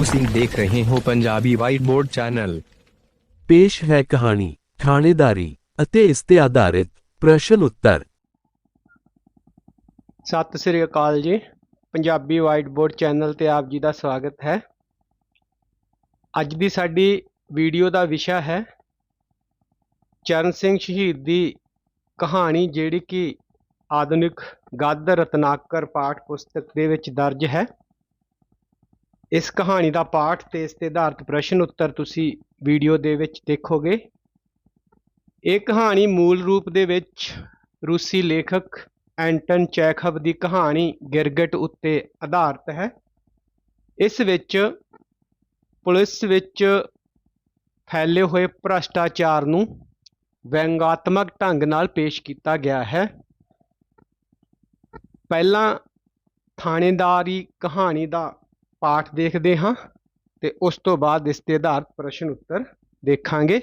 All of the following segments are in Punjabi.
ਤੁਸੀਂ ਦੇਖ ਰਹੇ ਹੋ ਪੰਜਾਬੀ ਵਾਈਟ ਬੋਰਡ ਚੈਨਲ ਪੇਸ਼ ਹੈ ਕਹਾਣੀ ਥਾਣੇਦਾਰੀ ਅਤੇ ਇਸ ਤੇ ਆਧਾਰਿਤ ਪ੍ਰਸ਼ਨ ਉੱਤਰ। ਸਤਿ ਸ੍ਰੀ ਅਕਾਲ ਜੀ ਪੰਜਾਬੀ ਵਾਈਟ ਬੋਰਡ ਚੈਨਲ ਤੇ ਆਪ ਜੀ ਦਾ ਸਵਾਗਤ ਹੈ। ਅੱਜ ਦੀ ਸਾਡੀ ਵੀਡੀਓ ਦਾ ਵਿਸ਼ਾ ਹੈ ਚਰਨ ਸਿੰਘ ਸ਼ਹੀਦ ਦੀ ਕਹਾਣੀ ਜਿਹੜੀ ਕਿ ਆਧੁਨਿਕ ਗੱਦ ਰਤਨਾਕਰ ਪਾਠ ਪੁਸਤਕ ਦੇ ਵਿੱਚ ਦਰਜ ਹੈ। ਇਸ ਕਹਾਣੀ ਦਾ ਪਾਠ ਤੇ ਇਸ ਤੇ ਆਧਾਰਿਤ ਪ੍ਰਸ਼ਨ ਉੱਤਰ ਤੁਸੀਂ ਵੀਡੀਓ ਦੇ ਵਿੱਚ ਦੇਖੋਗੇ। ਇਹ ਕਹਾਣੀ ਮੂਲ ਰੂਪ ਦੇ ਵਿੱਚ ਰੂਸੀ ਲੇਖਕ ਐਂਟਨ ਚੈਖਵ ਦੀ ਕਹਾਣੀ ਗਿਰਗਟ ਉੱਤੇ ਆਧਾਰਿਤ ਹੈ। ਇਸ ਵਿੱਚ ਪੁਲਿਸ ਵਿੱਚ ਫੈਲੇ ਹੋਏ ਭ੍ਰਸ਼ਟਾਚਾਰ ਨੂੰ ਵਿਅੰਗਾਤਮਕ ਢੰਗ ਨਾਲ ਪੇਸ਼ ਕੀਤਾ ਗਿਆ ਹੈ। ਪਹਿਲਾਂ ਥਾਣੇਦਾਰੀ ਕਹਾਣੀ ਦਾ ਪਾਠ ਦੇਖਦੇ ਹਾਂ ਤੇ ਉਸ ਤੋਂ ਬਾਅਦ ਇਸ ਤੇ ਆਧਾਰਿਤ ਪ੍ਰਸ਼ਨ ਉੱਤਰ ਦੇਖਾਂਗੇ।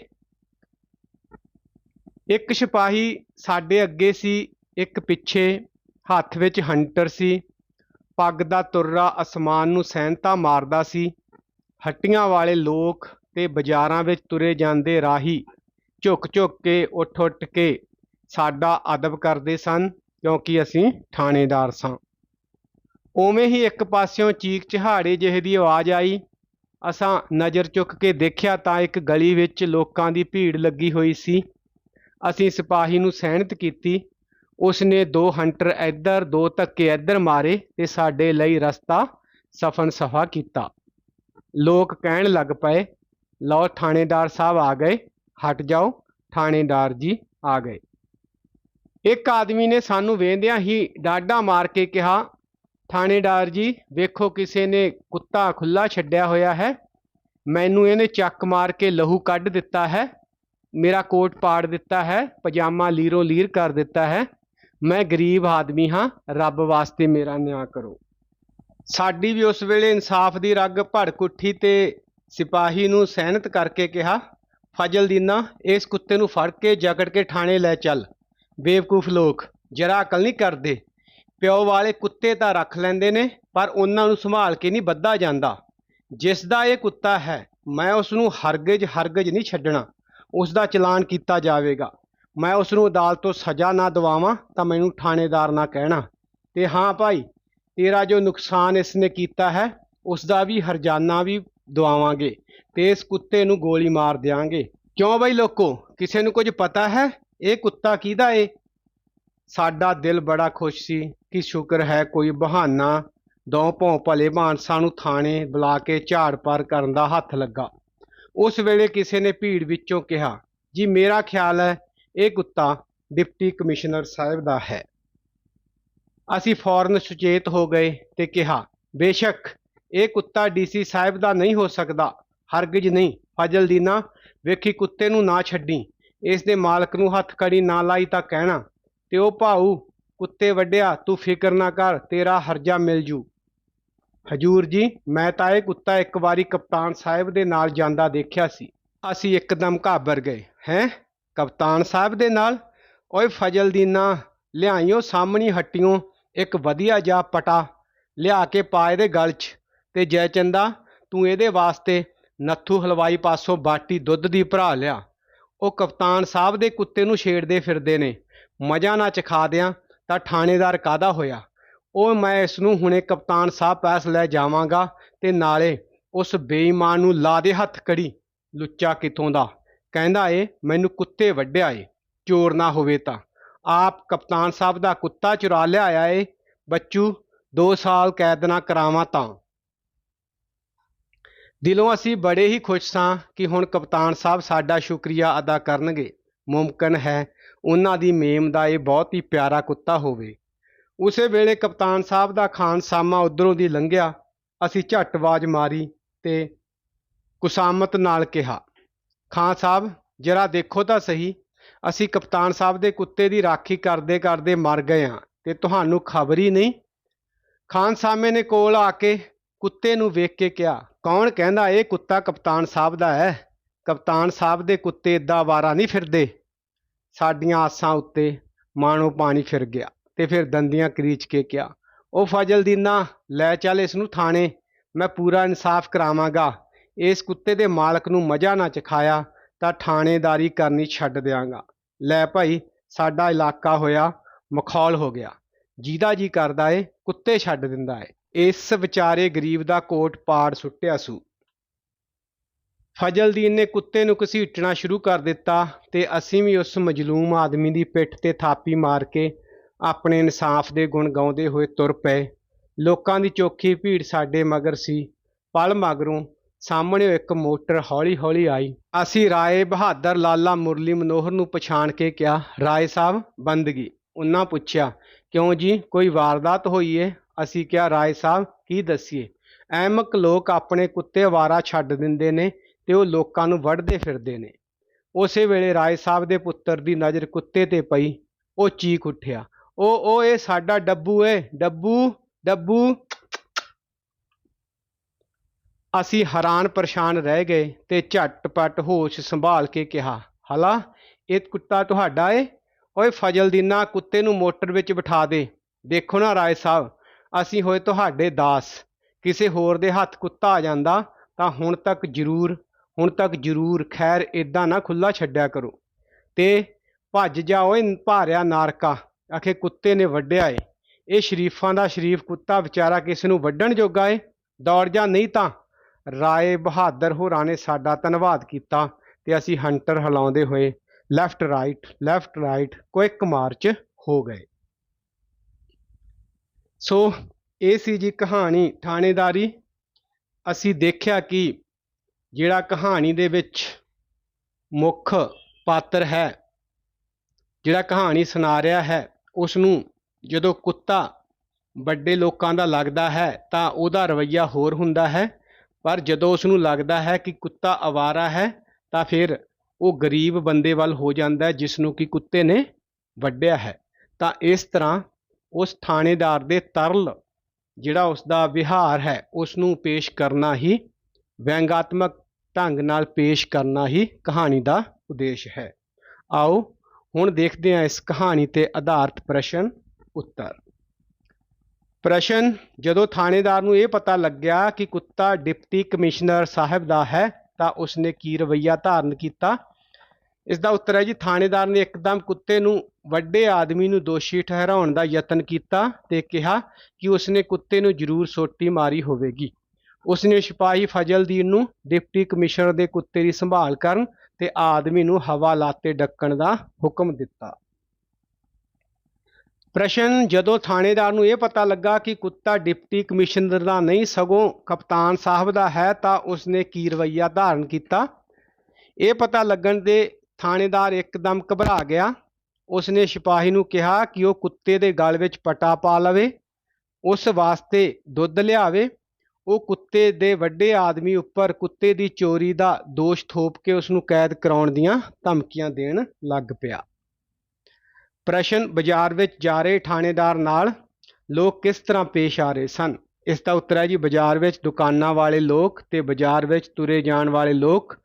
ਇੱਕ ਸਿਪਾਹੀ ਸਾਡੇ ਅੱਗੇ ਸੀ, ਇੱਕ ਪਿੱਛੇ ਹੱਥ ਵਿੱਚ ਹੰਟਰ ਸੀ। ਪੱਗ ਦਾ ਤੁਰਰਾ ਅਸਮਾਨ ਨੂੰ ਸੈਨਤਾ ਮਾਰਦਾ ਸੀ। ਹੱਟੀਆਂ ਵਾਲੇ ਲੋਕ ਤੇ ਬਾਜ਼ਾਰਾਂ ਵਿੱਚ ਤੁਰੇ ਜਾਂਦੇ ਰਾਹੀ ਝੁਕ ਝੁੱਕ ਕੇ ਉੱਠ ਉੱਠ ਕੇ ਸਾਡਾ ਅਦਬ ਕਰਦੇ ਸਨ, ਕਿਉਂਕਿ ਅਸੀਂ ਥਾਣੇਦਾਰ ਸਾਂ। ਉਵੇਂ ਹੀ ਇੱਕ ਪਾਸਿਓਂ ਚੀਕ ਚਿਹਾੜੇ ਜਿਹੇ ਦੀ ਆਵਾਜ਼ ਆਈ। ਅਸਾਂ ਨਜ਼ਰ ਚੁੱਕ ਕੇ ਦੇਖਿਆ ਤਾਂ ਇੱਕ ਗਲੀ ਵਿੱਚ ਲੋਕਾਂ ਦੀ ਭੀੜ ਲੱਗੀ ਹੋਈ ਸੀ। ਅਸੀਂ ਸਿਪਾਹੀ ਨੂੰ ਸਹਿਣਤ ਕੀਤੀ। ਉਸਨੇ ਦੋ ਹੰਟਰ ਇੱਧਰ, ਦੋ ਧੱਕੇ ਇੱਧਰ ਮਾਰੇ ਤੇ ਸਾਡੇ ਲਈ ਰਸਤਾ ਸਫਨ ਸਫਾ ਕੀਤਾ। ਲੋਕ ਕਹਿਣ ਲੱਗ ਪਏ, ਲਓ ਥਾਣੇਦਾਰ ਸਾਹਿਬ ਆ ਗਏ, ਹਟ ਜਾਓ, ਥਾਣੇਦਾਰ ਜੀ ਆ ਗਏ। ਇੱਕ ਆਦਮੀ ਨੇ ਸਾਨੂੰ ਵੇਂਦਿਆਂ ਹੀ ਡਾਡਾ ਮਾਰ ਕੇ ਕਿਹਾ ਥਾਣੇਦਾਰ ਜੀ, ਵੇਖੋ ਕਿਸੇ ਨੇ ਕੁੱਤਾ ਖੁੱਲਾ ਛੱਡਿਆ ਹੋਇਆ ਹੈ। ਮੈਨੂੰ ਇਹਨੇ ਚੱਕ ਮਾਰ ਕੇ ਲਹੂ ਕੱਢ ਦਿੱਤਾ ਹੈ। ਮੇਰਾ ਕੋਟ ਪਾੜ ਦਿੱਤਾ ਹੈ। ਪਜਾਮਾ ਲੀਰੋ ਲੀਰ ਕਰ ਦਿੱਤਾ ਹੈ। ਮੈਂ ਗਰੀਬ ਆਦਮੀ ਹਾਂ। ਰੱਬ ਵਾਸਤੇ ਮੇਰਾ ਨਿਆਂ ਕਰੋ। ਸਾਡੀ ਵੀ ਉਸ ਵੇਲੇ ਇਨਸਾਫ ਦੀ ਰੱਗ ਭੜਕ ਉੱਠੀ ਤੇ ਸਿਪਾਹੀ ਨੂੰ ਸਹਿਨਤ ਕਰਕੇ ਕਿਹਾ ਫਜਲਦੀਨਾ ਇਸ ਕੁੱਤੇ ਨੂੰ ਫੜ ਕੇ ਜਕੜ ਕੇ ਥਾਣੇ ਲੈ ਚੱਲ। ਬੇਵਕੂਫ ਲੋਕ, ਜਰਾ ਅਕਲ ਨਹੀਂ ਕਰਦੇ। ਪਿਓ ਵਾਲੇ ਕੁੱਤੇ ਤਾਂ ਰੱਖ ਲੈਂਦੇ ਨੇ, ਪਰ ਉਹਨਾਂ ਨੂੰ ਸੰਭਾਲ ਕੇ ਨਹੀਂ ਬੱਧਾ ਜਾਂਦਾ। ਜਿਸ ਦਾ ਇਹ ਕੁੱਤਾ ਹੈ, ਮੈਂ ਉਸ ਨੂੰ ਹਰਗਜ਼ ਹਰਗਿਜ਼ ਨਹੀਂ ਛੱਡਣਾ। ਉਸ ਦਾ ਚਲਾਨ ਕੀਤਾ ਜਾਵੇਗਾ। ਮੈਂ ਉਸ ਨੂੰ ਅਦਾਲਤ ਤੋਂ ਸਜ਼ਾ ਨਾ ਦਿਵਾਵਾਂ, ਤਾਂ ਮੈਨੂੰ ਥਾਣੇਦਾਰ ਨਾ ਕਹਿਣਾ। ਤੇ ਹਾਂ ਭਾਈ, ਤੇਰਾ ਜੋ ਨੁਕਸਾਨ ਇਸ ਨੇ ਕੀਤਾ ਹੈ ਉਸ ਦਾ ਵੀ ਹਰਜਾਨਾ ਵੀ ਦਵਾਵਾਂਗੇ ਤੇ ਇਸ ਕੁੱਤੇ ਨੂੰ ਗੋਲੀ ਮਾਰ ਦਿਆਂਗੇ। ਕਿਉਂ ਬਈ ਲੋਕੋ, ਕਿਸੇ ਨੂੰ ਕੁਝ ਪਤਾ ਹੈ? ਇਹ ਕੁੱਤਾ ਕਿਹਦਾ ਏ? ਸਾਡਾ ਦਿਲ ਬੜਾ ਖੁਸ਼ ਸੀ ਕਿ ਸ਼ੁਕਰ ਹੈ ਕੋਈ ਬਹਾਨਾ ਦੋ ਭੌਂ ਭਲੇ ਮਾਨਸਾਂ ਨੂੰ ਥਾਣੇ ਬੁਲਾ ਕੇ ਝਾੜ ਪਾਰ ਕਰਨ ਦਾ ਹੱਥ ਲੱਗਾ। ਉਸ ਵੇਲੇ ਕਿਸੇ ਨੇ ਭੀੜ ਵਿੱਚੋਂ ਕਿਹਾ, ਜੀ ਮੇਰਾ ਖਿਆਲ ਹੈ ਇਹ ਕੁੱਤਾ ਡਿਪਟੀ ਕਮਿਸ਼ਨਰ ਸਾਹਿਬ ਦਾ ਹੈ। ਅਸੀਂ ਫੌਰਨ ਸੁਚੇਤ ਹੋ ਗਏ ਤੇ ਕਿਹਾ, ਬੇਸ਼ੱਕ, ਇਹ ਕੁੱਤਾ ਡੀਸੀ ਸਾਹਿਬ ਦਾ ਨਹੀਂ ਹੋ ਸਕਦਾ। ਹਰਗਿਜ਼ ਨਹੀਂ, ਫਜ਼ਲ ਦੀਨਾ ਵੇਖੀ ਕੁੱਤੇ ਨੂੰ ਨਾ ਛੱਡੀ। ਇਸ ਦੇ ਮਾਲਕ ਨੂੰ ਹੱਥ ਕੜੀ ਨਾ ਲਾਈ ਤਾਂ ਕਹਿਣਾ ਤੇ ਉਹ ਭਾਊ, ਕੁੱਤੇ ਵੱਡਿਆ, ਤੂੰ ਫਿਕਰ ਨਾ ਕਰ, ਤੇਰਾ ਹਰਜਾ ਮਿਲ ਜੂ। ਹਜੂਰ ਜੀ, ਮੈਂ ਤਾਂ ਇਹ ਕੁੱਤਾ ਇੱਕ ਵਾਰੀ ਕਪਤਾਨ ਸਾਹਿਬ ਦੇ ਨਾਲ ਜਾਂਦਾ ਦੇਖਿਆ ਸੀ। ਅਸੀਂ ਇੱਕਦਮ ਘਾਬਰ ਗਏ। ਹੈਂ? ਕਪਤਾਨ ਸਾਹਿਬ ਦੇ ਨਾਲ? ਓਏ ਫਜ਼ਲ ਦੀਨਾ ਲਿਆਈਓ ਸਾਹਮਣੀ ਹੱਟੀਓ ਇੱਕ ਵਧੀਆ ਜਿਹਾ ਪਟਾ, ਲਿਆ ਕੇ ਪਾ ਇਹਦੇ ਗਲ 'ਚ। ਤੇ ਜੈਚੰਦਾ ਤੂੰ ਇਹਦੇ ਵਾਸਤੇ ਨੱਥੂ ਹਲਵਾਈ ਪਾਸੋਂ ਬਾਟੀ ਦੁੱਧ ਦੀ ਭਰਾ ਲਿਆ। ਉਹ ਕਪਤਾਨ ਸਾਹਿਬ ਦੇ ਕੁੱਤੇ ਨੂੰ ਛੇੜਦੇ ਫਿਰਦੇ ਨੇ। ਮਜ਼ਾ ਨਾ ਚਖਾ ਦਿਆਂ ਤਾਂ ਥਾਣੇਦਾਰ ਕਾਦਾ ਹੋਇਆ? ਉਹ ਮੈਂ ਇਸ ਨੂੰ ਹੁਣੇ ਕਪਤਾਨ ਸਾਹਿਬ ਪਾਸ ਲੈ ਜਾਵਾਂਗਾ ਤੇ ਨਾਲੇ ਉਸ ਬੇਈਮਾਨ ਨੂੰ ਲਾ ਦੇ ਹੱਥ ਕੜੀ। ਲੁੱਚਾ ਕਿੱਥੋਂ ਦਾ? ਕਹਿੰਦਾ ਏ, ਮੈਨੂੰ ਕੁੱਤੇ ਵੱਢਿਆ ਏ, ਚੋਰ ਨਾ ਹੋਵੇ ਤਾਂ। ਆਪ ਕਪਤਾਨ ਸਾਹਿਬ ਦਾ ਕੁੱਤਾ ਚੁਰਾ ਲਿਆਇਆ ਏ। ਬੱਚੂ 2 ਸਾਲ ਕੈਦ ਨਾ ਕਰਾਵਾਂ ਤਾਂ। ਦਿਲੋਂ ਅਸੀਂ ਬੜੇ ਹੀ ਖੁਸ਼ ਸਾਂ ਕਿ ਹੁਣ ਕਪਤਾਨ ਸਾਹਿਬ ਸਾਡਾ ਸ਼ੁਕਰੀਆ ਅਦਾ ਕਰਨਗੇ। ਮੁਮਕਨ ਹੈ ਉਹਨਾਂ ਦੀ ਮੇਮ ਦਾ ਇਹ ਬਹੁਤ ਹੀ ਪਿਆਰਾ ਕੁੱਤਾ ਹੋਵੇ। ਉਸੇ ਵੇਲੇ ਕਪਤਾਨ ਸਾਹਿਬ ਦਾ ਖਾਨ ਸਾਮਾ ਉਧਰੋਂ ਦੀ ਲੰਘਿਆ। ਅਸੀਂ ਝੱਟ ਆਵਾਜ਼ ਮਾਰੀ ਤੇ ਕੁਸਾਮਤ ਨਾਲ ਕਿਹਾ, ਖਾਨ ਸਾਹਿਬ, ਜਰਾ ਦੇਖੋ ਤਾਂ ਸਹੀ, ਅਸੀਂ ਕਪਤਾਨ ਸਾਹਿਬ ਦੇ ਕੁੱਤੇ ਦੀ ਰਾਖੀ ਕਰਦੇ ਕਰਦੇ ਮਰ ਗਏ ਹਾਂ ਤੇ ਤੁਹਾਨੂੰ ਖਬਰ ਹੀ ਨਹੀਂ? ਖਾਨ ਸਾਮੇ ਨੇ ਕੋਲ ਆ ਕੇ ਕੁੱਤੇ ਨੂੰ ਵੇਖ ਕੇ ਕਿਹਾ, ਕੌਣ ਕਹਿੰਦਾ ਇਹ ਕੁੱਤਾ ਕਪਤਾਨ ਸਾਹਿਬ ਦਾ ਹੈ? ਕਪਤਾਨ ਸਾਹਿਬ ਦੇ ਕੁੱਤੇ ਏਦਾਂ ਵਾਰਾ ਨਹੀਂ ਫਿਰਦੇ? ਸਾਡੀਆਂ ਆਸਾਂ ਉੱਤੇ ਮਾਣੋ ਪਾਣੀ ਫਿਰ ਗਿਆ ਤੇ ਫਿਰ ਦੰਦੀਆਂ ਕਰੀਚ ਕੇ ਕਿਹਾ, ਉਹ ਫਜ਼ਲ ਦੀਨਾ ਲੈ ਚੱਲ ਇਸ ਨੂੰ ਥਾਣੇ, ਮੈਂ ਪੂਰਾ ਇਨਸਾਫ ਕਰਾਵਾਂਗਾ। ਇਸ ਕੁੱਤੇ ਦੇ ਮਾਲਕ ਨੂੰ ਮਜ਼ਾ ਨਾ ਚਖਾਇਆ ਤਾਂ ਥਾਣੇਦਾਰੀ ਕਰਨੀ ਛੱਡ ਦਿਆਂਗਾ। ਲੈ ਭਾਈ, ਸਾਡਾ ਇਲਾਕਾ ਹੋਇਆ ਮਖੌਲ ਹੋ ਗਿਆ। ਜਿਹਦਾ ਜੀ ਕਰਦਾ ਏ, ਕੁੱਤੇ ਛੱਡ ਦਿੰਦਾ ਏ। ਇਸ ਵਿਚਾਰੇ ਗਰੀਬ ਦਾ ਕੋਟ ਪਾੜ ਸੁੱਟਿਆ ਸੂ। ਫਜ਼ਲਦੀਨ ਨੇ ਕੁੱਤੇ ਨੂੰ ਘਸੀਟਣਾ ਸ਼ੁਰੂ ਕਰ ਦਿੱਤਾ ਤੇ ਅਸੀਂ ਵੀ ਉਸ ਮਜਲੂਮ ਆਦਮੀ ਦੀ ਪਿੱਠ ਤੇ ਥਾਪੀ ਮਾਰ ਕੇ ਆਪਣੇ ਇਨਸਾਫ ਦੇ ਗੁਣ ਗਾਉਂਦੇ ਹੋਏ ਤੁਰ ਪਏ। ਲੋਕਾਂ ਦੀ ਚੋਖੀ ਭੀੜ ਸਾਡੇ ਮਗਰ ਸੀ। ਪਲ ਮਗਰੋਂ ਸਾਹਮਣੇ ਇੱਕ ਮੋਟਰ ਹੌਲੀ-ਹੌਲੀ ਆਈ। ਅਸੀਂ ਰਾਏ ਬਹਾਦਰ ਲਾਲਾ ਮੁਰਲੀ ਮਨੋਹਰ ਨੂੰ ਪਛਾਣ ਕੇ ਕਿਹਾ, ਰਾਏ ਸਾਹਿਬ, ਬੰਦਗੀ। ਉਹਨਾਂ ਪੁੱਛਿਆ, ਕਿਉਂ ਜੀ? ਕੋਈ ਵਾਰਦਾਤ ਹੋਈ ਏ? ਅਸੀਂ ਕਿਹਾ, ਰਾਏ ਸਾਹਿਬ, ਕੀ ਦੱਸੀਏ? ਐਮਕ ਲੋਕ ਆਪਣੇ ਕੁੱਤੇ ਵਾਰਾ ਛੱਡ ਦਿੰਦੇ ਨੇ। ਤੇ ਉਹ ਲੋਕਾਂ ਨੂੰ ਵੱਢਦੇ ਫਿਰਦੇ ਨੇ। ਉਸੇ ਵੇਲੇ ਰਾਏ ਸਾਹਿਬ ਦੇ ਪੁੱਤਰ ਦੀ ਨਜ਼ਰ ਕੁੱਤੇ ਤੇ ਪਈ। ਉਹ ਚੀਕ ਉੱਠਿਆ। ਉਹ ਉਹ, ਇਹ ਸਾਡਾ ਡੱਬੂ ਏ। ਡੱਬੂ ਡੱਬੂ। ਅਸੀਂ ਹੈਰਾਨ ਪਰੇਸ਼ਾਨ ਰਹਿ ਗਏ ਤੇ ਝਟਪਟ ਹੋਸ਼ ਸੰਭਾਲ ਕੇ ਕਿਹਾ, ਹਲਾ, ਇਹ ਕੁੱਤਾ ਤੁਹਾਡਾ ਏ? ਓਏ ਫਜ਼ਲਦੀਨਾ ਕੁੱਤੇ ਨੂੰ ਮੋਟਰ ਵਿੱਚ ਬਿਠਾ ਦੇ। ਦੇਖੋ ਨਾ ਰਾਏ ਸਾਹਿਬ, ਅਸੀਂ ਹੋਏ ਤੁਹਾਡੇ ਦਾਸ। ਕਿਸੇ ਹੋਰ ਦੇ ਹੱਥ ਕੁੱਤਾ ਆ ਜਾਂਦਾ ਤਾਂ ਹੁਣ ਤੱਕ ਜ਼ਰੂਰ ਹੁਣ ਤੱਕ ਜ਼ਰੂਰ ਖੈਰ ਇਦਾਂ ਨਾ ਖੁੱਲਾ ਛੱਡਿਆ ਕਰੋ। ਤੇ ਭੱਜ ਜਾ ਓਏ ਭਾਰਿਆ ਨਾਰਕਾ ਆਖੇ ਕੁੱਤੇ ਨੇ ਵੱਢਿਆ ਏ। ਇਹ ਸ਼ਰੀਫਾਂ ਦਾ ਸ਼ਰੀਫ ਕੁੱਤਾ ਵਿਚਾਰਾ ਕਿਸ ਨੂੰ ਵੱਢਣ ਜੋਗਾ ਏ? ਦੌੜ ਜਾ ਨਹੀਂ ਤਾਂ ਰਾਏ ਬਹਾਦਰ ਹੋਰਾਂ ਨੇ ਸਾਡਾ ਧੰਨਵਾਦ ਕੀਤਾ ਤੇ ਅਸੀਂ ਹੰਟਰ ਹਿਲਾਉਂਦੇ ਹੋਏ left right left right quick march ਹੋ ਗਏ। ਸੋ, ਇਹ ਸੀ ਜੀ ਕਹਾਣੀ ਥਾਣੇਦਾਰੀ। ਅਸੀਂ ਦੇਖਿਆ ਕਿ ਜਿਹੜਾ ਕਹਾਣੀ ਦੇ ਵਿੱਚ ਮੁੱਖ ਪਾਤਰ ਹੈ, ਜਿਹੜਾ ਕਹਾਣੀ ਸੁਣਾ ਰਿਹਾ ਹੈ ਉਸ ਨੂੰ ਜਦੋਂ ਕੁੱਤਾ ਵੱਡੇ ਲੋਕਾਂ ਦਾ ਲੱਗਦਾ ਹੈ ਤਾਂ ਉਹਦਾ ਰਵੱਈਆ ਹੋਰ ਹੁੰਦਾ ਹੈ। ਪਰ ਜਦੋਂ ਉਸ ਨੂੰ ਲੱਗਦਾ ਹੈ ਕਿ ਕੁੱਤਾ ਅਵਾਰਾ ਹੈ ਤਾਂ ਫਿਰ ਉਹ ਗਰੀਬ ਬੰਦੇ ਵੱਲ ਹੋ ਜਾਂਦਾ ਹੈ ਜਿਸ ਨੂੰ ਕਿ ਕੁੱਤੇ ਨੇ ਵੱਢਿਆ ਹੈ। ਤਾਂ ਇਸ ਤਰ੍ਹਾਂ ਉਸ ਥਾਣੇਦਾਰ ਦੇ ਤਰਲ ਜਿਹੜਾ ਉਸ ਦਾ ਵਿਹਾਰ ਹੈ ਉਸ ਨੂੰ ਪੇਸ਼ ਕਰਨਾ ਹੀ ਵਿਅੰਗਾਤਮਕ ਢੰਗ ਨਾਲ ਪੇਸ਼ ਕਰਨਾ ਹੀ ਕਹਾਣੀ ਦਾ ਉਦੇਸ਼ ਹੈ। ਆਓ ਹੁਣ ਦੇਖਦੇ ਹਾਂ ਇਸ ਕਹਾਣੀ ਤੇ ਆਧਾਰਿਤ ਪ੍ਰਸ਼ਨ ਉੱਤਰ। ਪ੍ਰਸ਼ਨ, ਜਦੋਂ ਥਾਣੇਦਾਰ ਨੂੰ ਇਹ ਪਤਾ ਲੱਗਿਆ ਕਿ ਕੁੱਤਾ ਡਿਪਟੀ ਕਮਿਸ਼ਨਰ ਸਾਹਿਬ ਦਾ ਹੈ, ਤਾਂ ਉਸਨੇ ਕੀ ਰਵੱਈਆ ਧਾਰਨ ਕੀਤਾ? ਇਸ ਦਾ ਉੱਤਰ ਹੈ ਜੀ, ਥਾਣੇਦਾਰ ਨੇ ਇੱਕਦਮ ਕੁੱਤੇ ਨੂੰ ਵੱਡੇ ਆਦਮੀ ਨੂੰ ਦੋਸ਼ੀ ਠਹਿਰਾਉਣ ਦਾ ਯਤਨ ਕੀਤਾ ਤੇ ਕਿਹਾ ਕਿ ਉਸਨੇ ਕੁੱਤੇ ਨੂੰ ਜ਼ਰੂਰ ਸੋਟੀ ਮਾਰੀ ਹੋਵੇਗੀ। ਉਸਨੇ ਸਿਪਾਹੀ ਫਜ਼ਲਦੀਨ ਨੂੰ ਡਿਪਟੀ ਕਮਿਸ਼ਨਰ ਦੇ ਕੁੱਤੇ ਦੀ ਸੰਭਾਲ ਕਰਨ ਤੇ ਆਦਮੀ ਨੂੰ ਹਵਾ ਲਾਤੇ ਡੱਕਣ ਦਾ ਹੁਕਮ ਦਿੱਤਾ। ਪ੍ਰਸ਼ਨ ਜਦੋਂ ਥਾਣੇਦਾਰ ਨੂੰ ਇਹ ਪਤਾ ਲੱਗਾ ਕਿ ਕੁੱਤਾ ਡਿਪਟੀ ਕਮਿਸ਼ਨਰ ਦਾ ਨਹੀਂ, ਸਗੋਂ ਕਪਤਾਨ ਸਾਹਿਬ ਦਾ ਹੈ, ਤਾਂ ਉਸਨੇ ਕੀ ਰਵੱਈਆ ਧਾਰਨ ਕੀਤਾ। ਇਹ ਪਤਾ ਲੱਗਣ ਦੇ ਥਾਣੇਦਾਰ ਇੱਕਦਮ ਘਬਰਾ ਗਿਆ। ਉਸਨੇ ਸਿਪਾਹੀ ਨੂੰ ਕਿਹਾ ਕਿ ਉਹ ਕੁੱਤੇ ਦੇ ਗਲ ਵਿੱਚ ਪਟਾ ਪਾ ਲਵੇ, ਉਸ ਵਾਸਤੇ ਦੁੱਧ ਲਿਆਵੇ ਉਹ ਕੁੱਤੇ ਦੇ ਵੱਡੇ ਆਦਮੀ ਉੱਪਰ ਕੁੱਤੇ ਦੀ ਚੋਰੀ ਦਾ ਦੋਸ਼ ਥੋਪ ਕੇ ਉਸ ਨੂੰ ਕੈਦ ਕਰਾਉਣ ਦੀਆਂ ਧਮਕੀਆਂ ਦੇਣ ਲੱਗ ਪਿਆ। ਪ੍ਰਸ਼ਨ ਬਾਜ਼ਾਰ ਵਿੱਚ ਜਾ ਰਹੇ ਥਾਣੇਦਾਰ ਨਾਲ ਲੋਕ ਕਿਸ ਤਰ੍ਹਾਂ ਪੇਸ਼ ਆ ਰਹੇ ਸਨ? ਇਸ ਦਾ ਉੱਤਰ ਹੈ ਜੀ, ਬਾਜ਼ਾਰ ਵਿੱਚ ਦੁਕਾਨਾਂ ਵਾਲੇ ਲੋਕ ਤੇ ਬਾਜ਼ਾਰ ਵਿੱਚ ਤੁਰੇ ਜਾਣ ਵਾਲੇ ਲੋਕ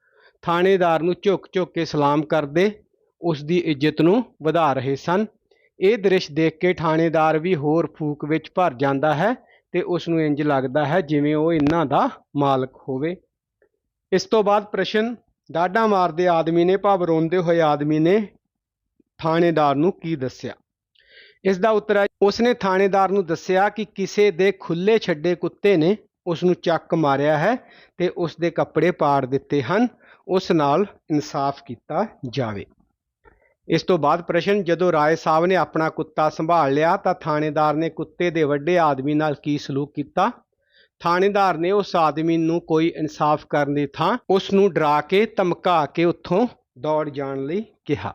ਥਾਣੇਦਾਰ ਨੂੰ ਝੁਕ ਝੁਕ ਕੇ ਸਲਾਮ ਕਰਦੇ, ਉਸ ਦੀ ਇੱਜ਼ਤ ਨੂੰ ਵਧਾ ਰਹੇ ਸਨ। ਇਹ ਦ੍ਰਿਸ਼ ਦੇਖ ਕੇ ਥਾਣੇਦਾਰ ਵੀ ਹੋਰ ਫੂਕ ਵਿੱਚ ਭਰ ਜਾਂਦਾ ਹੈ ਤੇ ਉਸ ਨੂੰ ਇੰਜ ਲੱਗਦਾ ਹੈ ਜਿਵੇਂ ਉਹ ਇਹਨਾਂ ਦਾ ਮਾਲਕ ਹੋਵੇ। ਇਸ ਤੋਂ ਬਾਅਦ ਪ੍ਰਸ਼ਨ, ਡਾਢਾ ਮਾਰਦੇ ਆਦਮੀ ਨੇ ਭਾਵ ਰੋਂਦੇ ਹੋਏ ਆਦਮੀ ਨੇ ਥਾਣੇਦਾਰ ਨੂੰ ਕੀ ਦੱਸਿਆ? ਇਸ ਦਾ ਉੱਤਰ ਹੈ, ਉਸਨੇ ਥਾਣੇਦਾਰ ਨੂੰ ਦੱਸਿਆ ਕਿ ਕਿਸੇ ਦੇ ਖੁੱਲੇ ਛੱਡੇ ਕੁੱਤੇ ਨੇ ਉਸ ਨੂੰ ਚੱਕ ਮਾਰਿਆ ਹੈ ਤੇ ਉਸ ਦੇ ਕੱਪੜੇ ਪਾੜ ਦਿੱਤੇ ਹਨ। ਉਸ ਨਾਲ ਇਨਸਾਫ ਕੀਤਾ ਜਾਵੇ। ਇਸ ਤੋਂ ਬਾਅਦ ਪ੍ਰਸ਼ਨ, ਜਦੋਂ ਰਾਏ ਸਾਹਿਬ ਨੇ ਆਪਣਾ ਕੁੱਤਾ ਸੰਭਾਲ ਲਿਆ ਤਾਂ ਥਾਣੇਦਾਰ ਨੇ ਕੁੱਤੇ ਦੇ ਵੱਡੇ ਆਦਮੀ ਨਾਲ ਕੀ ਸਲੂਕ ਕੀਤਾ? ਥਾਣੇਦਾਰ ਨੇ ਉਸ ਆਦਮੀ ਨੂੰ ਕੋਈ ਇਨਸਾਫ ਕਰਨ ਦੀ ਥਾਂ ਉਸ ਨੂੰ ਡਰਾ ਕੇ, ਧਮਕਾ ਕੇ ਉੱਥੋਂ ਦੌੜ ਜਾਣ ਲਈ ਕਿਹਾ।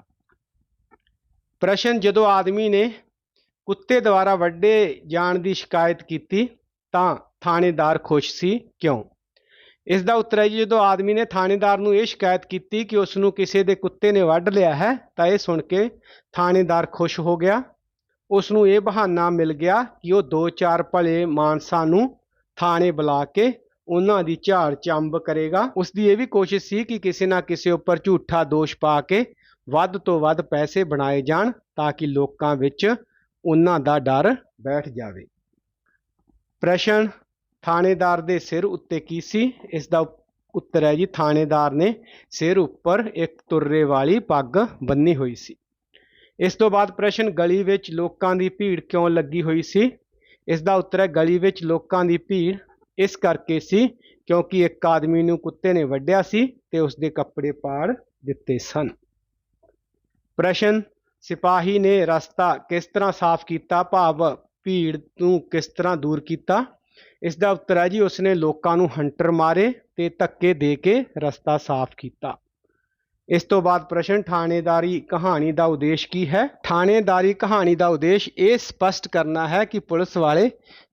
ਪ੍ਰਸ਼ਨ, ਜਦੋਂ ਆਦਮੀ ਨੇ ਕੁੱਤੇ ਦੁਆਰਾ ਵੱਡੇ ਜਾਣ ਦੀ ਸ਼ਿਕਾਇਤ ਕੀਤੀ ਤਾਂ ਥਾਣੇਦਾਰ ਖੁਸ਼ ਸੀ। ਕਿਉਂ? ਇਸ ਦਾ ਉੱਤਰ ਹੈ ਜੀ, ਜਦੋਂ ਆਦਮੀ ਨੇ ਥਾਣੇਦਾਰ ਨੂੰ ਇਹ ਸ਼ਿਕਾਇਤ ਕੀਤੀ ਕਿ ਉਸ ਨੂੰ ਕਿਸੇ ਦੇ ਕੁੱਤੇ ਨੇ ਵੱਢ ਲਿਆ ਹੈ, ਤਾਂ ਇਹ ਸੁਣ ਕੇ ਥਾਣੇਦਾਰ ਖੁਸ਼ ਹੋ ਗਿਆ। ਉਸ ਨੂੰ ਇਹ ਬਹਾਨਾ ਮਿਲ ਗਿਆ ਕਿ ਉਹ ਦੋ ਚਾਰ ਭਲੇ ਮਾਨਸਾਂ ਨੂੰ ਥਾਣੇ ਬੁਲਾ ਕੇ ਉਹਨਾਂ ਦੀ ਝਾੜ ਚੰਬ ਕਰੇਗਾ। ਉਸ ਦੀ ਇਹ ਵੀ ਕੋਸ਼ਿਸ਼ ਸੀ ਕਿ ਕਿਸੇ ਨਾ ਕਿਸੇ ਉੱਪਰ ਝੂਠਾ ਦੋਸ਼ ਪਾ ਕੇ ਵੱਧ ਤੋਂ ਵੱਧ ਪੈਸੇ ਬਣਾਏ ਜਾਣ, ਤਾਂ ਕਿ ਲੋਕਾਂ ਵਿੱਚ ਉਹਨਾਂ ਦਾ ਡਰ ਬੈਠ ਜਾਵੇ। ਪ੍ਰਸ਼ਨ ਥਾਣੇਦਾਰ ਦੇ ਸਿਰ ਉੱਤੇ ਕੀ ਸੀ? ਇਸ ਦਾ ਉੱਤਰ ਹੈ ਜੀ, ਥਾਣੇਦਾਰ ਨੇ ਸਿਰ ਉੱਪਰ ਇੱਕ ਤੁਰਰੇ ਵਾਲੀ ਪੱਗ ਬੰਨੀ ਹੋਈ ਸੀ। ਇਸ ਤੋਂ ਬਾਅਦ ਪ੍ਰਸ਼ਨ, ਗਲੀ ਵਿੱਚ ਲੋਕਾਂ ਦੀ ਭੀੜ ਕਿਉਂ ਲੱਗੀ ਹੋਈ ਸੀ? ਇਸ ਦਾ ਉੱਤਰ ਹੈ, ਗਲੀ ਵਿੱਚ ਲੋਕਾਂ ਦੀ ਭੀੜ ਇਸ ਕਰਕੇ ਸੀ ਕਿਉਂਕਿ ਇੱਕ ਆਦਮੀ ਨੂੰ ਕੁੱਤੇ ਨੇ ਵੱਢਿਆ ਸੀ ਤੇ ਉਸ ਦੇ ਕੱਪੜੇ ਪਾੜ ਦਿੱਤੇ ਸਨ। ਪ੍ਰਸ਼ਨ, ਸਿਪਾਹੀ ਨੇ ਰਸਤਾ ਕਿਸ ਤਰ੍ਹਾਂ ਸਾਫ਼ ਕੀਤਾ? ਭਾਵ ਭੀੜ ਨੂੰ ਕਿਸ ਤਰ੍ਹਾਂ ਦੂਰ ਕੀਤਾ? ਇਸ ਦਾ ਉੱਤਰ ਹੈ ਜੀ, ਉਸਨੇ ਲੋਕਾਂ ਨੂੰ ਹੰਟਰ ਮਾਰੇ ਤੇ ਧੱਕੇ ਦੇ ਕੇ ਰਸਤਾ ਸਾਫ਼ ਕੀਤਾ। ਇਸ ਤੋਂ ਬਾਅਦ ਪ੍ਰਸ਼ਨ, ਥਾਣੇਦਾਰੀ ਕਹਾਣੀ ਦਾ ਉਦੇਸ਼ ਕੀ ਹੈ? ਥਾਣੇਦਾਰੀ ਕਹਾਣੀ ਦਾ ਉਦੇਸ਼ ਇਹ ਸਪਸ਼ਟ ਕਰਨਾ ਹੈ ਕਿ ਪੁਲਿਸ ਵਾਲੇ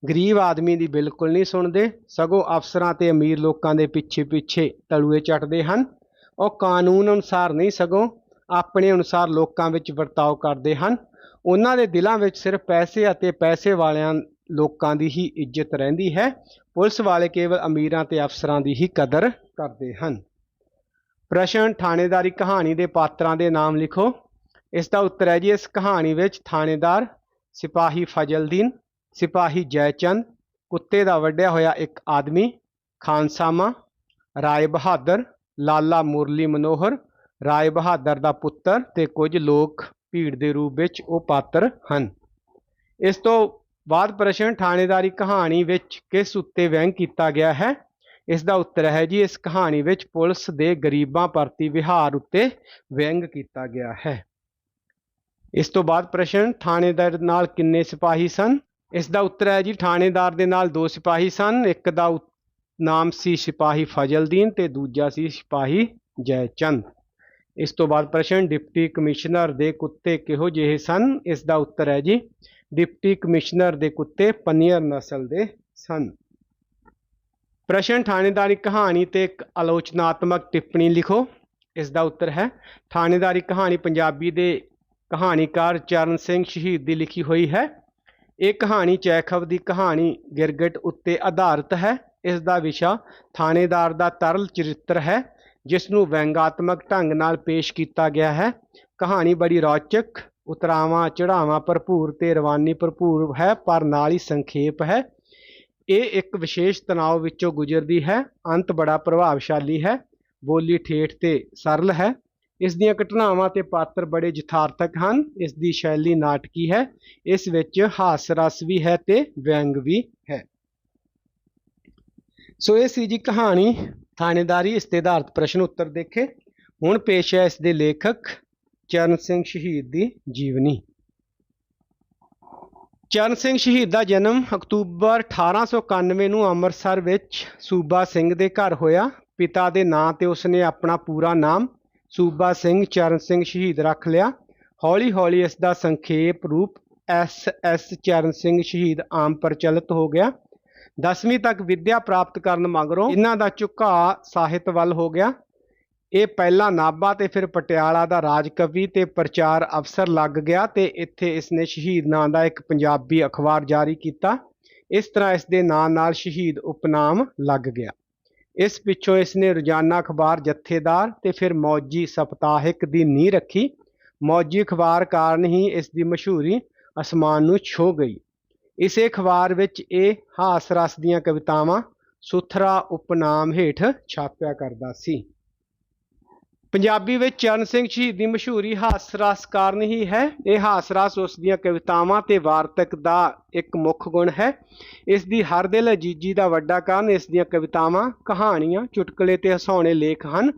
ਗਰੀਬ ਆਦਮੀ ਦੀ ਬਿਲਕੁਲ ਨਹੀਂ ਸੁਣਦੇ, ਸਗੋਂ ਅਫਸਰਾਂ ਤੇ ਅਮੀਰ ਲੋਕਾਂ ਦੇ ਪਿੱਛੇ ਪਿੱਛੇ ਤਲੂਏ ਚੱਟਦੇ ਹਨ। ਉਹ ਕਾਨੂੰਨ ਅਨੁਸਾਰ ਨਹੀਂ, ਸਗੋਂ ਆਪਣੇ ਅਨੁਸਾਰ ਲੋਕਾਂ ਵਿੱਚ ਵਰਤਾਓ ਕਰਦੇ ਹਨ। ਉਹਨਾਂ ਦੇ ਦਿਲਾਂ ਵਿੱਚ ਸਿਰਫ ਪੈਸੇ ਅਤੇ ਪੈਸੇ ਵਾਲਿਆਂ ਲੋਕਾਂ ਦੀ ਹੀ ਇੱਜ਼ਤ ਰਹਿੰਦੀ ਹੈ। ਪੁਲਿਸ ਵਾਲੇ ਕੇਵਲ ਅਮੀਰਾਂ ਤੇ ਅਫਸਰਾਂ ਦੀ ਹੀ ਕਦਰ ਕਰਦੇ ਹਨ। ਪ੍ਰਸ਼ਨ ਥਾਣੇਦਾਰੀ ਕਹਾਣੀ ਦੇ ਪਾਤਰਾਂ ਦੇ ਨਾਮ ਲਿਖੋ। ਇਸ ਦਾ ਉੱਤਰ ਹੈ ਜੀ, ਇਸ ਕਹਾਣੀ ਵਿੱਚ ਥਾਣੇਦਾਰ ਸਿਪਾਹੀ ਫਜ਼ਲਦੀਨ, ਸਿਪਾਹੀ ਜੈਚੰਦ, ਕੁੱਤੇ ਦਾ ਵੱਢਿਆ ਹੋਇਆ ਇੱਕ ਆਦਮੀ, ਖਾਨਸਾਮਾ, ਰਾਏ ਬਹਾਦਰ, ਲਾਲਾ ਮੁਰਲੀ ਮਨੋਹਰ, ਰਾਏ ਬਹਾਦਰ ਦਾ ਪੁੱਤਰ ਤੇ ਕੁਝ ਲੋਕ ਭੀੜ ਦੇ ਰੂਪ ਵਿੱਚ ਉਹ ਪਾਤਰ ਹਨ। ਇਸ ਤੋਂ ਬਾਅਦ ਪ੍ਰਸ਼ਨ ਥਾਣੇਦਾਰੀ ਕਹਾਣੀ ਵਿੱਚ ਕਿਸ ਉੱਤੇ ਵਿਅੰਗ ਕੀਤਾ ਗਿਆ ਹੈ? ਇਸ ਦਾ ਉੱਤਰ ਹੈ ਜੀ, ਇਸ ਕਹਾਣੀ ਵਿੱਚ ਪੁਲਿਸ ਦੇ ਗਰੀਬਾਂ ਪ੍ਰਤੀ ਵਿਹਾਰ ਉੱਤੇ ਵਿਅੰਗ ਕੀਤਾ ਗਿਆ ਹੈ। ਇਸ ਤੋਂ ਬਾਅਦ ਪ੍ਰਸ਼ਨ ਥਾਣੇਦਾਰ ਨਾਲ ਕਿੰਨੇ ਸਿਪਾਹੀ ਸਨ? ਇਸ ਦਾ ਉੱਤਰ ਹੈ ਜੀ ਥਾਣੇਦਾਰ ਦੇ ਨਾਲ ਦੋ ਸਿਪਾਹੀ ਸਨ, ਇੱਕ ਦਾ ਉ- ਨਾਮ ਸੀ ਸਿਪਾਹੀ ਫਜ਼ਲਦੀਨ ਤੇ ਦੂਜਾ ਸੀ ਸਿਪਾਹੀ ਜੈਚੰਦ। ਇਸ ਤੋਂ ਬਾਅਦ ਪ੍ਰਸ਼ਨ ਡਿਪਟੀ ਕਮਿਸ਼ਨਰ ਦੇ ਕੁੱਤੇ ਕਿਹੋ ਜਿਹੇ ਸਨ? ਇਸ ਦਾ ਉੱਤਰ ਹੈ ਜੀ ਡਿਪਟੀ ਕਮਿਸ਼ਨਰ ਦੇ ਕੁੱਤੇ ਪਨੀਅਰ ਨਸਲ ਦੇ ਸਨ। ਪ੍ਰਸ਼ਨ, ਥਾਣੇਦਾਰੀ ਕਹਾਣੀ ਤੇ ਇੱਕ ਆਲੋਚਨਾਤਮਕ ਟਿੱਪਣੀ ਲਿਖੋ। ਇਸ ਦਾ ਉੱਤਰ ਹੈ, ਥਾਣੇਦਾਰੀ ਕਹਾਣੀ ਪੰਜਾਬੀ ਦੇ ਕਹਾਣੀਕਾਰ ਚਰਨ ਸਿੰਘ ਸ਼ਹੀਦ ਦੀ ਲਿਖੀ ਹੋਈ ਹੈ। ਇਹ ਕਹਾਣੀ ਚੈਖਵ ਦੀ ਕਹਾਣੀ ਗਿਰਗਟ ਉੱਤੇ ਆਧਾਰਿਤ ਹੈ। ਇਸ ਦਾ ਵਿਸ਼ਾ ਥਾਣੇਦਾਰ ਦਾ ਤਰਲ ਚਰਿੱਤਰ ਹੈ ਜਿਸ ਨੂੰ ਵਿਅੰਗਾਤਮਕ ਢੰਗ ਨਾਲ ਪੇਸ਼ ਕੀਤਾ ਗਿਆ ਹੈ। ਕਹਾਣੀ ਬੜੀ ਰੌਚਕ ਉਤਰਾਵਾਂ ਚੜਾਵਾਂ ਭਰਪੂਰ ਤੇ ਰਵਾਨੀ ਭਰਪੂਰ ਹੈ, ਪਰ ਨਾਲ ਹੀ ਸੰਖੇਪ ਹੈ। ਇਹ ਇੱਕ ਵਿਸ਼ੇਸ਼ ਤਣਾਅ ਵਿੱਚੋਂ ਗੁਜ਼ਰਦੀ ਹੈ, ਅੰਤ ਬੜਾ ਪ੍ਰਭਾਵਸ਼ਾਲੀ ਹੈ, ਬੋਲੀ ਠੇਠ ਤੇ ਸਰਲ ਹੈ। ਇਸ ਦੀਆਂ ਘਟਨਾਵਾਂ ਤੇ ਪਾਤਰ ਬੜੇ ਯਥਾਰਥਕ ਹਨ, ਇਸ ਦੀ ਸ਼ੈਲੀ ਨਾਟਕੀ ਹੈ, ਇਸ ਵਿੱਚ ਹਾਸ ਰਸ ਵੀ ਹੈ ਤੇ ਵਿਅੰਗ ਵੀ ਹੈ। ਸੋ ਇਹ ਸੀ ਜੀ ਕਹਾਣੀ, ਥਾਣੇਦਾਰੀ ਇਸ ਤੇ ਆਧਾਰਿਤ ਪ੍ਰਸ਼ਨ ਉੱਤਰ ਦੇਖੇ। ਹੁਣ ਪੇਸ਼ ਹੈ ਇਸ ਦੇ ਲੇਖਕ ਚਰਨ ਸਿੰਘ ਸ਼ਹੀਦ ਦੀ ਜੀਵਨੀ। ਚਰਨ ਸਿੰਘ ਸ਼ਹੀਦ ਦਾ ਜਨਮ ਅਕਤੂਬਰ 1891 ਨੂੰ ਅੰਮ੍ਰਿਤਸਰ ਵਿੱਚ ਸੂਬਾ ਸਿੰਘ ਦੇ ਘਰ ਹੋਇਆ। ਪਿਤਾ ਦੇ ਨਾਂ ਤੇ ਉਸਨੇ ਆਪਣਾ ਪੂਰਾ ਨਾਮ ਸੂਬਾ ਸਿੰਘ ਚਰਨ ਸਿੰਘ ਸ਼ਹੀਦ ਰੱਖ ਲਿਆ। ਹੌਲੀ-ਹੌਲੀ ਇਸ ਦਾ ਸੰਖੇਪ ਰੂਪ ਐਸ ਐਸ ਚਰਨ ਸਿੰਘ ਸ਼ਹੀਦ ਆਮ ਪ੍ਰਚਲਿਤ ਹੋ ਗਿਆ। 10ਵੀਂ ਤੱਕ ਵਿੱਦਿਆ ਪ੍ਰਾਪਤ ਕਰਨ ਮਗਰੋਂ ਇਹਨਾਂ ਦਾ ਝੁਕਾਅ ਸਾਹਿਤ ਵੱਲ ਹੋ ਗਿਆ। ਇਹ ਪਹਿਲਾਂ ਨਾਭਾ ਤੇ ਫਿਰ ਪਟਿਆਲਾ ਦਾ ਰਾਜ ਕਵੀ ਤੇ ਪ੍ਰਚਾਰ ਅਫਸਰ ਲੱਗ ਗਿਆ ਤੇ ਇੱਥੇ ਇਸ ਨੇ ਸ਼ਹੀਦ ਨਾਂ ਦਾ ਇੱਕ ਪੰਜਾਬੀ ਅਖਬਾਰ ਜਾਰੀ ਕੀਤਾ। ਇਸ ਤਰ੍ਹਾਂ ਇਸ ਦੇ ਨਾਂ ਨਾਲ ਸ਼ਹੀਦ ਉਪਨਾਮ ਲੱਗ ਗਿਆ। ਇਸ ਪਿੱਛੋਂ ਇਸ ਨੇ ਰੋਜ਼ਾਨਾ ਅਖਬਾਰ ਜਥੇਦਾਰ ਤੇ ਫਿਰ ਮੌਜੀ ਸਪਤਾਹਿਕ ਦੀ ਨੀਂਹ ਰੱਖੀ। ਮੌਜੀ ਅਖਬਾਰ ਕਾਰਨ ਹੀ ਇਸ ਦੀ ਮਸ਼ਹੂਰੀ ਅਸਮਾਨ ਨੂੰ ਛੋ ਗਈ। ਇਸੇ ਅਖਬਾਰ ਵਿੱਚ ਇਹ ਹਾਸ ਰਸ ਦੀਆਂ ਕਵਿਤਾਵਾਂ ਸੁਥਰਾ ਉਪਨਾਮ ਹੇਠ ਛਾਪਿਆ ਕਰਦਾ ਸੀ। ਪੰਜਾਬੀ ਵਿੱਚ ਚਰਨ ਸਿੰਘ ਸ਼ਹੀਦ ਦੀ ਮਸ਼ਹੂਰੀ ਹਾਸ ਰਸ ਕਾਰਨ ਹੀ ਹੈ। ਇਹ ਹਾਸ ਰਸ ਉਸ ਦੀਆਂ ਕਵਿਤਾਵਾਂ ਤੇ ਵਾਰਤਕ ਦਾ ਇੱਕ ਮੁੱਖ ਗੁਣ ਹੈ। ਇਸ ਦੀ ਹਰ ਦਿਲ ਅਜੀਜੀ ਦਾ ਵੱਡਾ ਕਾਰਨ ਇਸ ਦੀਆਂ ਕਵਿਤਾਵਾਂ, ਕਹਾਣੀਆਂ, ਚੁਟਕਲੇ ਤੇ ਹਸਾਉਣੇ ਲੇਖ ਹਨ।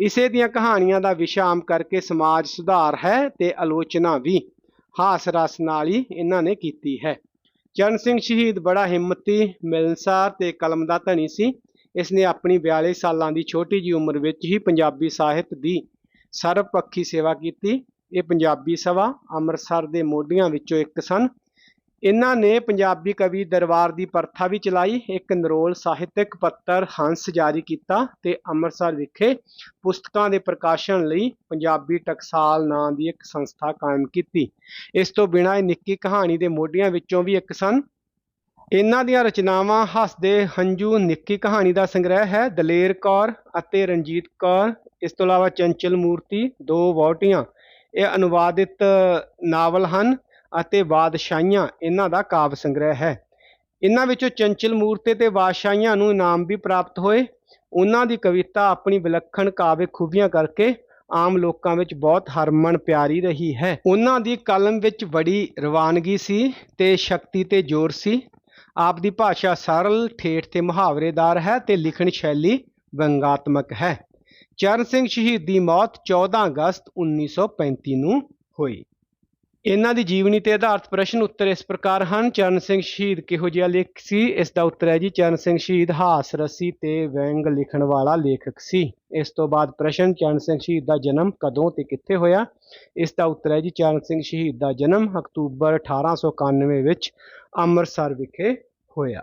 ਇਸੇ ਦੀਆਂ ਕਹਾਣੀਆਂ ਦਾ ਵਿਸ਼ਾ ਆਮ ਕਰਕੇ ਸਮਾਜ ਸੁਧਾਰ ਹੈ ਤੇ ਆਲੋਚਨਾ ਵੀ ਹਾਸ ਰਸ ਨਾਲ ਹੀ ਇਹਨਾਂ ਨੇ ਕੀਤੀ ਹੈ। ਚਰਨ ਸਿੰਘ ਸ਼ਹੀਦ ਬੜਾ ਹਿੰਮਤੀ, ਮਿਲਨਸਾਰ ਤੇ ਕਲਮ ਦਾ ਧਨੀ ਸੀ। ਇਸ ਨੇ ਆਪਣੀ 42 ਸਾਲਾਂ ਦੀ ਛੋਟੀ ਜੀ ਉਮਰ ਵਿੱਚ ਹੀ ਪੰਜਾਬੀ ਸਾਹਿਤ ਦੀ ਸਰਬਪੱਖੀ ਸੇਵਾ ਕੀਤੀ। ਇਹ ਪੰਜਾਬੀ ਸਭਾ ਅੰਮ੍ਰਿਤਸਰ ਦੇ ਮੋਢੀਆਂ ਵਿੱਚੋਂ ਇੱਕ ਸਨ। ਇਹਨਾਂ ਨੇ ਪੰਜਾਬੀ ਕਵੀ ਦਰਬਾਰ ਦੀ ਪ੍ਰਥਾ ਵੀ ਚਲਾਈ। ਇੱਕ ਨਰੋਲ ਸਾਹਿਤਕ ਪੱਤਰ ਹੰਸ ਜਾਰੀ ਕੀਤਾ ਤੇ ਅੰਮ੍ਰਿਤਸਰ ਵਿਖੇ ਪੁਸਤਕਾਂ ਦੇ ਪ੍ਰਕਾਸ਼ਨ ਲਈ ਪੰਜਾਬੀ ਟਕਸਾਲ ਨਾਂ ਦੀ ਇੱਕ ਸੰਸਥਾ ਕਾਇਮ ਕੀਤੀ। ਇਸ ਤੋਂ ਬਿਨਾਂ ਇਹ ਨਿੱਕੀ ਕਹਾਣੀ ਦੇ ਮੋਢੀਆਂ ਵਿੱਚੋਂ ਵੀ ਇੱਕ ਸਨ। ਇਹਨਾਂ ਦੀਆਂ ਰਚਨਾਵਾਂ ਹੱਸਦੇ ਹੰਝੂ ਨਿੱਕੀ ਕਹਾਣੀ ਦਾ ਸੰਗ੍ਰਹਿ ਹੈ। ਦਲੇਰ ਕੌਰ ਅਤੇ ਰਣਜੀਤ ਕੌਰ, ਇਸ ਤੋਂ ਇਲਾਵਾ ਚੰਚਲ ਮੂਰਤੀ, ਦੋ ਵਹੁਟੀਆਂ। ਇਹ ਅਨੁਵਾਦਿਤ ਨਾਵਲ ਹਨ ਅਤੇ ਬਾਦਸ਼ਾਹੀਆਂ, ਇਹਨਾਂ ਦਾ ਕਾਵਿ ਸੰਗ੍ਰਹਿ ਹੈ। ਇਹਨਾਂ ਵਿੱਚੋਂ ਚੰਚਲ ਮੂਰਤੀ ਤੇ ਬਾਦਸ਼ਾਹੀਆਂ ਨੂੰ ਇਨਾਮ ਵੀ ਪ੍ਰਾਪਤ ਹੋਏ। ਉਹਨਾਂ ਦੀ ਕਵਿਤਾ ਆਪਣੀ ਵਿਲੱਖਣ ਕਾਵਿ ਖੂਬੀਆਂ ਕਰਕੇ ਆਮ ਲੋਕਾਂ ਵਿੱਚ ਬਹੁਤ ਹਰਮਨ ਪਿਆਰੀ ਰਹੀ ਹੈ। ਉਹਨਾਂ ਦੀ ਕਲਮ ਵਿੱਚ ਬੜੀ ਰਵਾਨਗੀ ਸੀ ਤੇ ਸ਼ਕਤੀ ਤੇ ਜ਼ੋਰ ਸੀ। ਆਪ ਦੀ ਭਾਸ਼ਾ ਸਰਲ, ਠੇਠ ਤੇ ਮੁਹਾਵਰੇਦਾਰ ਹੈ ਤੇ ਲਿਖਣ ਸ਼ੈਲੀ ਵਿਅੰਗਾਤਮਕ ਹੈ। ਚਰਨ ਸਿੰਘ ਸ਼ਹੀਦ ਦੀ ਮੌਤ 14 ਅਗਸਤ 1935 ਨੂੰ ਹੋਈ। ਇਹਨਾਂ ਦੀ ਜੀਵਨੀ ਤੇ ਆਧਾਰਿਤ ਪ੍ਰਸ਼ਨ ਉੱਤਰ ਇਸ ਪ੍ਰਕਾਰ ਹਨ, ਚਰਨ ਸਿੰਘ ਸ਼ਹੀਦ ਕਿਹੋ ਜਿਹਾ ਲੇਖਕ ਸੀ? ਇਸ ਦਾ ਉੱਤਰ ਹੈ ਜੀ, ਚਰਨ ਸਿੰਘ ਸ਼ਹੀਦ ਹਾਸ ਰਸੀ ਤੇ ਵਿਅੰਗ ਲਿਖਣ ਵਾਲਾ ਲੇਖਕ ਸੀ। ਇਸ ਤੋਂ ਬਾਅਦ ਪ੍ਰਸ਼ਨ, ਚਰਨ ਸਿੰਘ ਸ਼ਹੀਦ ਦਾ ਜਨਮ ਕਦੋਂ ਤੇ ਕਿੱਥੇ ਹੋਇਆ? ਇਸ ਦਾ ਉੱਤਰ ਹੈ ਜੀ, ਚਰਨ ਸਿੰਘ ਸ਼ਹੀਦ ਦਾ ਜਨਮ ਅਕਤੂਬਰ 1891 ਵਿੱਚ ਅੰਮ੍ਰਿਤਸਰ ਵਿਖੇ ਹੋਇਆ।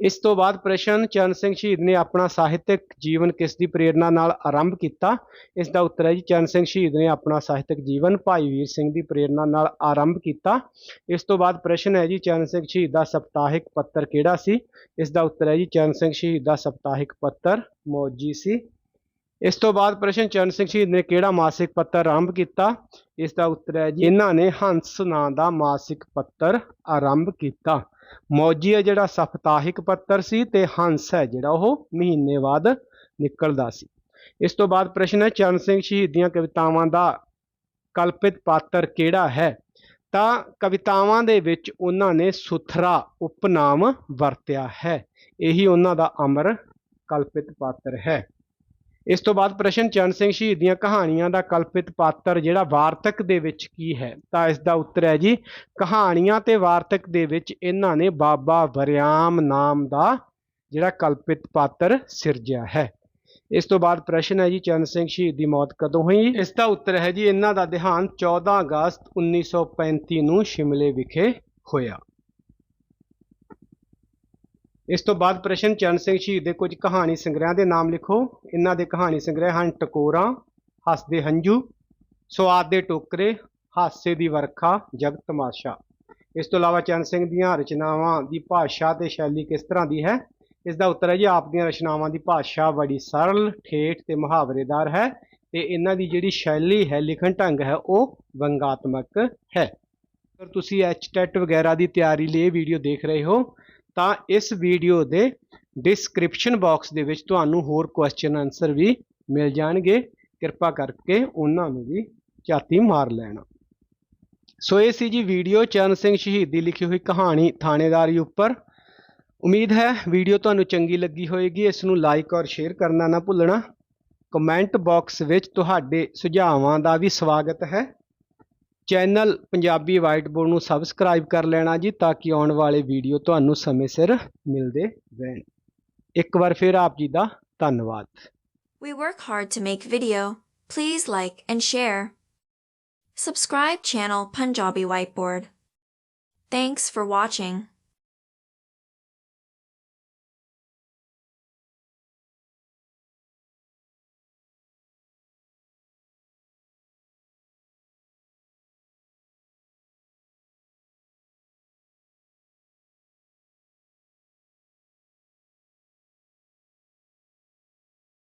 ਇਸ ਤੋਂ ਬਾਅਦ ਪ੍ਰਸ਼ਨ ਚਰਨ ਸਿੰਘ ਸ਼ਹੀਦ ਨੇ ਆਪਣਾ ਸਾਹਿਤਕ ਜੀਵਨ ਕਿਸ ਦੀ ਪ੍ਰੇਰਣਾ ਨਾਲ ਆਰੰਭ ਕੀਤਾ? ਇਸ ਦਾ ਉੱਤਰ ਹੈ ਜੀ, ਚਰਨ ਸਿੰਘ ਸ਼ਹੀਦ ਨੇ ਆਪਣਾ ਸਾਹਿਤਕ ਜੀਵਨ ਭਾਈ ਵੀਰ ਸਿੰਘ ਦੀ ਪ੍ਰੇਰਣਾ ਨਾਲ ਆਰੰਭ ਕੀਤਾ। ਇਸ ਤੋਂ ਬਾਅਦ ਪ੍ਰਸ਼ਨ ਹੈ ਜੀ, ਚਰਨ ਸਿੰਘ ਸ਼ਹੀਦ ਦਾ ਸਪਤਾਹਿਕ ਪੱਤਰ ਕਿਹੜਾ ਸੀ? ਇਸ ਦਾ ਉੱਤਰ ਹੈ ਜੀ, ਚਰਨ ਸਿੰਘ ਸ਼ਹੀਦ ਦਾ ਸਪਤਾਹਿਕ ਪੱਤਰ ਮੌਜੀ ਸੀ। ਇਸ ਤੋਂ ਬਾਅਦ ਪ੍ਰਸ਼ਨ ਚਰਨ ਸਿੰਘ ਸ਼ਹੀਦ ਨੇ ਕਿਹੜਾ ਮਾਸਿਕ ਪੱਤਰ ਆਰੰਭ ਕੀਤਾ? ਇਸ ਦਾ ਉੱਤਰ ਹੈ ਜੀ, ਇਹਨਾਂ ਨੇ ਹੰਸ ਨਾਂ ਦਾ ਮਾਸਿਕ ਪੱਤਰ ਆਰੰਭ ਕੀਤਾ। ਮੌਜੀ ਹੈ ਜਿਹੜਾ ਸਪਤਾਹਿਕ ਪੱਤਰ ਸੀ ਤੇ ਹੰਸ ਹੈ ਜਿਹੜਾ ਉਹ ਮਹੀਨੇ ਬਾਅਦ ਨਿਕਲਦਾ ਸੀ। ਇਸ ਤੋਂ ਬਾਅਦ ਪ੍ਰਸ਼ਨ ਹੈ, ਚਰਨ ਸਿੰਘ ਸ਼ਹੀਦ ਦੀਆਂ ਕਵਿਤਾਵਾਂ ਦਾ ਕਲਪਿਤ ਪਾਤਰ ਕਿਹੜਾ ਹੈ? ਤਾਂ ਕਵਿਤਾਵਾਂ ਦੇ ਵਿੱਚ ਉਹਨਾਂ ਨੇ ਸੁਥਰਾ ਉਪਨਾਮ ਵਰਤਿਆ ਹੈ। ਇਹੀ ਉਹਨਾਂ ਦਾ ਅਮਰ ਕਲਪਿਤ ਪਾਤਰ ਹੈ। ਇਸ ਤੋਂ ਬਾਅਦ ਪ੍ਰਸ਼ਨ ਚਰਨ ਸਿੰਘ ਸ਼ਹੀਦ ਦੀਆਂ ਕਹਾਣੀਆਂ ਦਾ ਕਲਪਿਤ ਪਾਤਰ ਜਿਹੜਾ ਵਾਰਤਕ ਦੇ ਵਿੱਚ ਕੀ ਹੈ? ਤਾਂ ਇਸ ਦਾ ਉੱਤਰ ਹੈ ਜੀ, ਕਹਾਣੀਆਂ ਤੇ ਵਾਰਤਕ ਦੇ ਵਿੱਚ ਇਹਨਾਂ ਨੇ ਬਾਬਾ ਵਰਿਆਮ ਨਾਮ ਦਾ ਜਿਹੜਾ ਕਲਪਿਤ ਪਾਤਰ ਸਿਰਜਿਆ ਹੈ। ਇਸ ਤੋਂ ਬਾਅਦ ਪ੍ਰਸ਼ਨ ਹੈ ਜੀ ਚਰਨ ਸਿੰਘ ਸ਼ਹੀਦ ਦੀ ਮੌਤ ਕਦੋਂ ਹੋਈ? ਇਸ ਦਾ ਉੱਤਰ ਹੈ ਜੀ, ਇਹਨਾਂ ਦਾ ਦੇਹਾਂਤ 14 ਅਗਸਤ 1935 ਨੂੰ ਸ਼ਿਮਲੇ ਵਿਖੇ ਹੋਇਆ। ਇਸ ਤੋਂ ਬਾਅਦ ਪ੍ਰਸ਼ਨ ਚਰਨ ਸਿੰਘ ਸ਼ਹੀਦ ਦੇ ਕੁਝ ਕਹਾਣੀ ਸੰਗ੍ਰਹਿਆਂ ਦੇ ਨਾਮ ਲਿਖੋ। ਇਹਨਾਂ ਦੇ ਕਹਾਣੀ ਸੰਗ੍ਰਹਿ ਹਨ ਟਕੋਰਾਂ ਹੱਸਦੇ ਹੰਝੂ ਸਵਾਦ ਦੇ ਟੋਕਰੇ, ਹਾਸੇ ਦੀ ਵਰਖਾ, ਜਗ ਤਮਾਸ਼ਾ। ਇਸ ਤੋਂ ਇਲਾਵਾ ਚਰਨ ਸਿੰਘ ਦੀਆਂ ਰਚਨਾਵਾਂ ਦੀ ਭਾਸ਼ਾ ਤੇ ਸ਼ੈਲੀ ਕਿਸ ਤਰ੍ਹਾਂ ਦੀ ਹੈ? ਇਸ ਦਾ ਉੱਤਰ ਹੈ ਜੀ, ਆਪ ਦੀਆਂ ਰਚਨਾਵਾਂ ਦੀ ਭਾਸ਼ਾ ਬੜੀ ਸਰਲ, ਠੇਠ ਤੇ ਮੁਹਾਵਰੇਦਾਰ ਹੈ ਤੇ ਇਹਨਾਂ ਦੀ ਜਿਹੜੀ ਸ਼ੈਲੀ ਹੈ, ਲਿਖਣ ਢੰਗ ਹੈ, ਉਹ ਵੰਗਾਤਮਕ ਹੈ। ਅਗਰ ਤੁਸੀਂ ਐਚਟੈਟ ਵਗੈਰਾ ਦੀ ਤਿਆਰੀ ਲਈ ਇਹ ਵੀਡੀਓ ਦੇਖ ਰਹੇ ਹੋ ਤਾਂ ਇਸ ਵੀਡੀਓ ਦੇ ਡਿਸਕ੍ਰਿਪਸ਼ਨ ਬਾਕਸ ਦੇ ਵਿੱਚ ਤੁਹਾਨੂੰ ਹੋਰ ਕੁਐਸਚਨ ਆਨਸਰ ਵੀ ਮਿਲ ਜਾਣਗੇ। ਕਿਰਪਾ ਕਰਕੇ ਉਹਨਾਂ ਨੂੰ ਵੀ ਝਾਤੀ ਮਾਰ ਲੈਣਾ। ਸੋ ਇਹ ਸੀ ਜੀ ਵੀਡੀਓ ਚਰਨ ਸਿੰਘ ਸ਼ਹੀਦ ਦੀ ਲਿਖੀ ਹੋਈ ਕਹਾਣੀ ਥਾਣੇਦਾਰੀ ਉੱਪਰ। ਉਮੀਦ ਹੈ ਵੀਡੀਓ ਤੁਹਾਨੂੰ ਚੰਗੀ ਲੱਗੀ ਹੋਵੇਗੀ ਇਸ ਨੂੰ ਲਾਈਕ ਔਰ ਸ਼ੇਅਰ ਕਰਨਾ ਨਾ ਭੁੱਲਣਾ। ਕਮੈਂਟ ਬਾਕਸ ਵਿੱਚ ਤੁਹਾਡੇ ਸੁਝਾਵਾਂ ਦਾ ਵੀ ਸਵਾਗਤ ਹੈ। ਚੈਨਲ ਪੰਜਾਬੀ ਵਾਈਟ ਬੋਰਡ ਨੂੰ ਸਬਸਕ੍ਰਾਈਬ ਕਰ ਲੈਣਾ ਜੀ ਤਾਂ ਕਿ ਆਉਣ ਵਾਲੇ ਵੀਡੀਓ ਤੁਹਾਨੂੰ ਸਮੇਂ ਸਿਰ ਮਿਲਦੇ ਰਹਿਣ ਇੱਕ ਵਾਰ ਫਿਰ ਆਪ ਜੀ ਦਾ ਧੰਨਵਾਦ We work hard to make video. Please like and share. Subscribe channel Punjabi Whiteboard. Thanks for watching.